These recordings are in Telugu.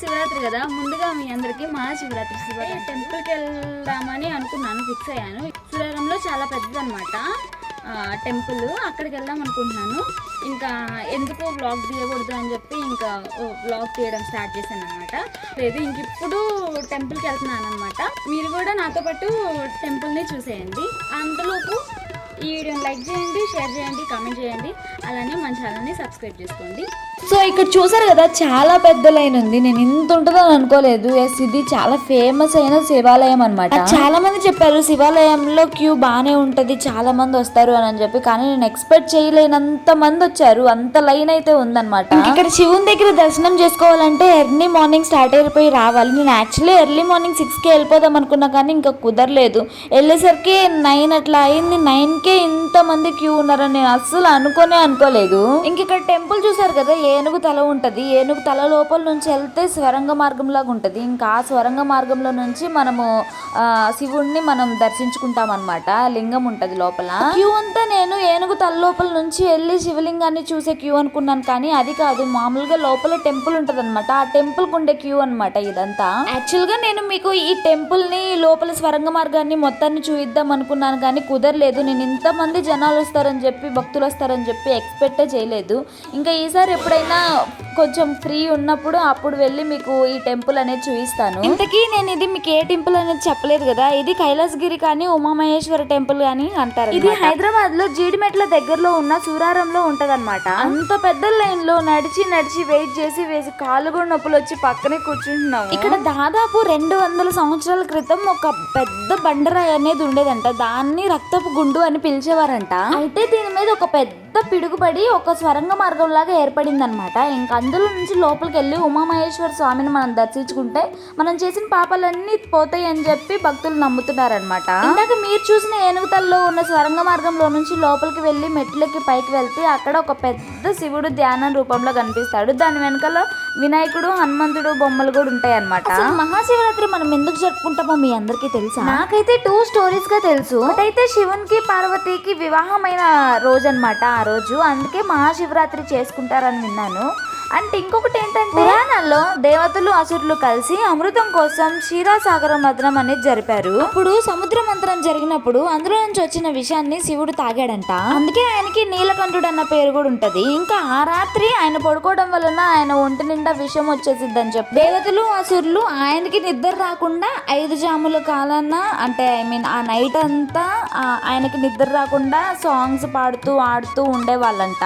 శివరాత్రి కదా. ముందుగా మీ అందరికీ మహాశివరాత్రి శివరాత్రి టెంపుల్కి వెళ్దామని అనుకున్నాను ఫిక్స్ అయ్యాను. సూర్యారంలో చాలా పెద్దది అనమాట టెంపుల్. అక్కడికి వెళ్దాం అనుకుంటున్నాను. ఇంకా ఎందుకు బ్లాగ్ తీయకూడదు అని చెప్పి ఇంకా బ్లాగ్ తీయడం స్టార్ట్ చేశాను అనమాట లేదు ఇంక ఇప్పుడు టెంపుల్కి వెళ్తున్నాను అనమాట మీరు కూడా నాతో పాటు టెంపుల్ని చూసేయండి. అంతలోపు ఈ వీడియోని లైక్ చేయండి షేర్ చేయండి కామెంట్ చేయండి. అలానే మన ఛానల్ని సబ్స్క్రైబ్ చేసుకోండి. సో ఇక్కడ చూసారు కదా చాలా పెద్ద లైన్ ఉంది. నేను ఇంత ఉంటుందని అనుకోలేదు. ఎస్ ఇది చాలా ఫేమస్ అయిన శివాలయం అనమాట చాలా మంది చెప్పారు శివాలయంలో క్యూ బాగానే ఉంటది చాలా మంది వస్తారు అని అని చెప్పి. కానీ నేను ఎక్స్పెక్ట్ చేయలేనంత మంది వచ్చారు. అంత లైన్ అయితే ఉందన్నమాట. ఇక్కడ శివుని దగ్గర దర్శనం చేసుకోవాలంటే ఎర్లీ మార్నింగ్ స్టార్ట్ అయిపోయి రావాలి. నేను యాక్చువల్లీ ఎర్లీ మార్నింగ్ సిక్స్కి వెళ్ళిపోదాం అనుకున్నా కానీ ఇంకా కుదరలేదు. వెళ్ళేసరికి నైన్ అట్లా అయింది. నైన్ కే ఇంత మంది క్యూ ఉన్నారని నేను అస్సలు అనుకోనే అనుకోలేదు ఇంక ఇక్కడ టెంపుల్ చూసారు కదా ఏనుగు తల ఉంటది. ఏనుగు తల లోపల నుంచి వెళ్తే స్వరంగ మార్గం లాగా ఉంటది. ఇంకా ఆ స్వరంగ మార్గంలో నుంచి మనము ఆ, శివుణ్ణి మనం దర్శించుకుంటాం అనమాట లింగం ఉంటది లోపల. క్యూ అంతా నేను ఏనుగు తల లోపల నుంచి వెళ్ళి శివలింగాన్ని చూసే క్యూ అనుకున్నాను. కానీ అది కాదు మామూలుగా లోపల టెంపుల్ ఉంటది అనమాట ఆ టెంపుల్కు ఉండే క్యూ అనమాట ఇదంతా. యాక్చువల్గా నేను మీకు ఈ టెంపుల్ని లోపల స్వరంగ మార్గాన్ని మొత్తాన్ని చూయిద్దాం అనుకున్నాను. కానీ కుదరలేదు. నేను ఇంతమంది జనాలు వస్తారని చెప్పి భక్తులు వస్తారని చెప్పి ఎక్స్పెక్టే చేయలేదు. ఇంకా ఈసారి ఎప్పుడైనా కొంచెం ఫ్రీ ఉన్నప్పుడు అప్పుడు వెళ్ళి మీకు ఈ టెంపుల్ అనేది చూపిస్తాను. ఇంతకీ నేను ఇది మీకు ఏ టెంపుల్ అనేది చెప్పలేదు కదా ఇది కైలాసగిరి కానీ ఉమామహేశ్వర టెంపుల్ కానీ అంటారు ఇది హైదరాబాద్లో జీడిమెట్ల దగ్గరలో ఉన్న సూరారంలో ఉంటదన్నమాట. అంత పెద్ద లైన్లో నడిచి నడిచి వెయిట్ చేసి వేసి కాళ్ళు కూడా నొప్పులు వచ్చి పక్కనే కూర్చుంటున్నాము. ఇక్కడ దాదాపు రెండు వందల సంవత్సరాల క్రితం ఒక పెద్ద బండరాయి అనేది ఉండేదంట. దాన్ని రక్తపు గుండు అని పిలిచేవారంట. అయితే దీని మీద ఒక పెద్ద పిడుగుపడి ఒక స్వరంగ మార్గం లాగా ఏర్పడింది అనమాట ఇంకా అందులో నుంచి లోపలికి వెళ్ళి ఉమామహేశ్వర స్వామిని మనం దర్శించుకుంటే మనం చేసిన పాపాలన్నీ పోతాయి అని చెప్పి భక్తులు నమ్ముతున్నారనమాట ఇందాక మీరు చూసిన ఏనుగుతల్లో ఉన్న స్వరంగ మార్గంలో నుంచి లోపలికి వెళ్ళి మెట్లకి పైకి వెళ్తే అక్కడ ఒక పెద్ద శివుడు ధ్యానం రూపంలో కనిపిస్తాడు. దాని వెనకాల వినాయకుడు హనుమంతుడు బొమ్మలు కూడా ఉంటాయి అనమాట మహాశివరాత్రి మనం ఎందుకు జరుపుకుంటామో మీ అందరికీ తెలుసా? నాకైతే టూ స్టోరీస్గా తెలుసు. అయితే శివునికి పార్వతికి వివాహమైన రోజు అనమాట ఆ రోజు. అందుకే మహాశివరాత్రి చేసుకుంటారని విన్నాను. అంటే ఇంకొకటి ఏంటంటే పురాణాల్లో దేవతలు అసురులు కలిసి అమృతం కోసం క్షీరాసాగర మథనం అనేది జరిపారు. అప్పుడు సముద్ర మంత్రం జరిగినప్పుడు అందులో నుంచి వచ్చిన విషయాన్ని శివుడు తాగాడంట. అందుకే ఆయనకి నీలకంఠుడు అన్న పేరు కూడా ఉంటది. ఇంకా ఆ రాత్రి ఆయన పడుకోవడం వలన ఆయన ఒంటి నిండా విషం వచ్చేసిద్దని చెప్పి దేవతలు అసురులు ఆయనకి నిద్ర రాకుండా ఐదు జాముల కాలాన అంటే ఐ మీన్ ఆ నైట్ అంతా ఆయనకి నిద్ర రాకుండా సాంగ్స్ పాడుతూ ఆడుతూ ఉండేవాళ్ళంట.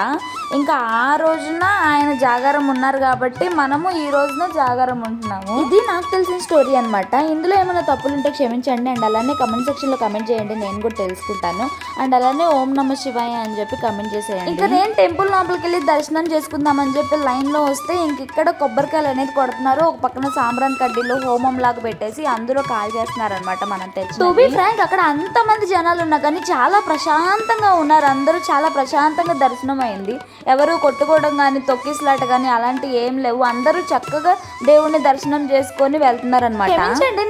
ఇంకా ఆ రోజున ఆయన జాగారం ఉన్నారు కాబట్టి మనము ఈ రోజున జాగారం ఉంటున్నాము. ఇది నాకు తెలిసిన స్టోరీ అన్నమాట. ఇందులో ఏమైనా తప్పులు ఉంటే క్షమించండి అండ్ అలానే కమెంట్ సెక్షన్లో కమెంట్ చేయండి. నేను కూడా తెలుసుకుంటాను. అండ్ అలానే ఓం నమ శివాయ అని చెప్పి కమెంట్ చేసేయండి. ఇంకా నేను టెంపుల్ లోపలికి వెళ్ళి దర్శనం చేసుకుందాం అని చెప్పి లైన్లో వస్తే ఇంక ఇక్కడ కొబ్బరికాయలు అనేది కొడుతున్నారు. ఒక పక్కన సాంబ్రాన్ కడ్డీలో హోమం లాగా పెట్టేసి అందులో కాల్ చేస్తున్నారు అనమాట మనం తెచ్చి టు బి ఫ్రాంక్ అక్కడ అంత మంది జనాలు ఉన్నా కానీ చాలా ప్రశాంతంగా ఉన్నారు. అందరూ చాలా ప్రశాంతంగా దర్శనం అయింది. ఎవరు కొట్టుకోవడం కానీ తొక్కిసలాట కానీ అలాంటి ఏం లేవు. అందరూ చక్కగా దేవుణ్ణి దర్శనం చేసుకొని వెళ్తున్నారు అనమాట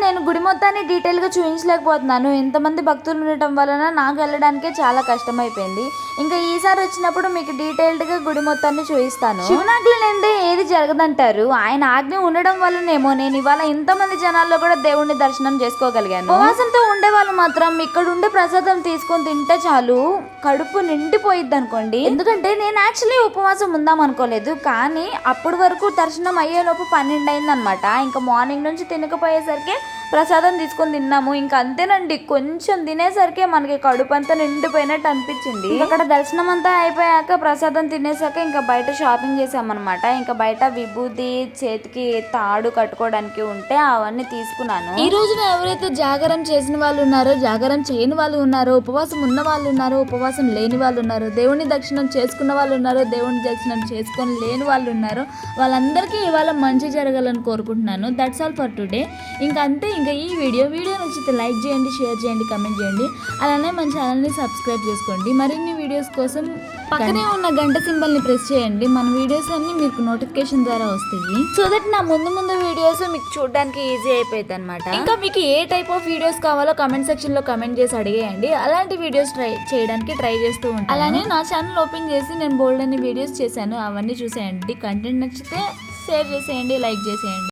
నేను గుడి మొత్తాన్ని డీటెయిల్గా చూపించలేకపోతున్నాను ఇంతమంది భక్తులు ఉండటం వలన నాకు వెళ్ళడానికే చాలా కష్టమైపోయింది. ఇంకా ఈసారి వచ్చినప్పుడు మీకు డీటెయిల్డ్గా గుడి మొత్తాన్ని చూపిస్తాను. శివనాగ్లి నిండే ఏది జరగదంటారు? ఆయన ఆజ్ఞ ఉండడం వల్లనేమో నేను ఇవాళ ఇంతమంది జనాల్లో కూడా దేవుణ్ణి దర్శనం చేసుకోగలిగాను. ఉపవాసంతో ఉండే వాళ్ళు మాత్రం ఇక్కడ ఉండే ప్రసాదం తీసుకొని తింటే చాలు. కడుపు నిండిపోయిద్ది అనుకోండి ఎందుకంటే నేను యాక్చువల్లీ ఉపవాసం ఉందాం అనుకోలేదు కానీ అప్పటి వరకు దర్శనం అయ్యేలోపు పన్నెండు అయింది అనమాట ఇంకా మార్నింగ్ నుంచి తినకపోయేసరికి ప్రసాదం తీసుకొని తిన్నాము. ఇంకా అంతేనండి కొంచెం తినేసరికి మనకి కడుపు అంతా నిండిపోయినట్టు అనిపించింది. అక్కడ దర్శనం అంతా అయిపోయాక ప్రసాదం తినేసాక ఇంకా బయట షాపింగ్ చేసామన్నమాట. ఇంకా బయట విభూతి చేతికి తాడు కట్టుకోవడానికి ఉంటే అవన్నీ తీసుకున్నాను. ఈ రోజున ఎవరైతే జాగరం చేసిన వాళ్ళు ఉన్నారో జాగరం చేయని వాళ్ళు ఉన్నారో ఉపవాసం ఉన్న వాళ్ళు ఉన్నారో ఉపవాసం లేని వాళ్ళు ఉన్నారో దేవుని దర్శనం చేసుకున్న వాళ్ళు ఉన్నారో దేవుని దర్శనం చేసుకొని లేని వాళ్ళు ఉన్నారో. వాళ్ళందరికీ ఇవాళ మంచి జరగాలని కోరుకుంటున్నాను. దట్స్ ఆల్ ఫర్ టుడే ఇంకా అంతే ఇంకా ఈ వీడియో వీడియో నచ్చితే లైక్ చేయండి షేర్ చేయండి కమెంట్ చేయండి. అలానే మన ఛానల్ని సబ్స్క్రైబ్ చేసుకోండి. మరిన్ని వీడియోస్ కోసం పక్కనే ఉన్న గంట సింబల్ని ప్రెస్ చేయండి. మన వీడియోస్ అన్ని మీకు నోటిఫికేషన్ ద్వారా వస్తాయి. సో దట్ నా ముందు ముందు వీడియోస్ మీకు చూడడానికి ఈజీ అయిపోయింది అనమాట ఇంకా మీకు ఏ టైప్ ఆఫ్ వీడియోస్ కావాలో కమెంట్ సెక్షన్లో కమెంట్ చేసి అడిగేయండి. అలాంటి వీడియోస్ ట్రై చేయడానికి ట్రై చేస్తూ ఉంటాను. అలానే నా ఛానల్ ఓపెన్ చేసి నేను బోల్డ్ అన్ని వీడియోస్ చేశాను. అవన్నీ చూసేయండి. కంటెంట్ నచ్చితే షేర్ చేసేయండి లైక్ చేసేయండి.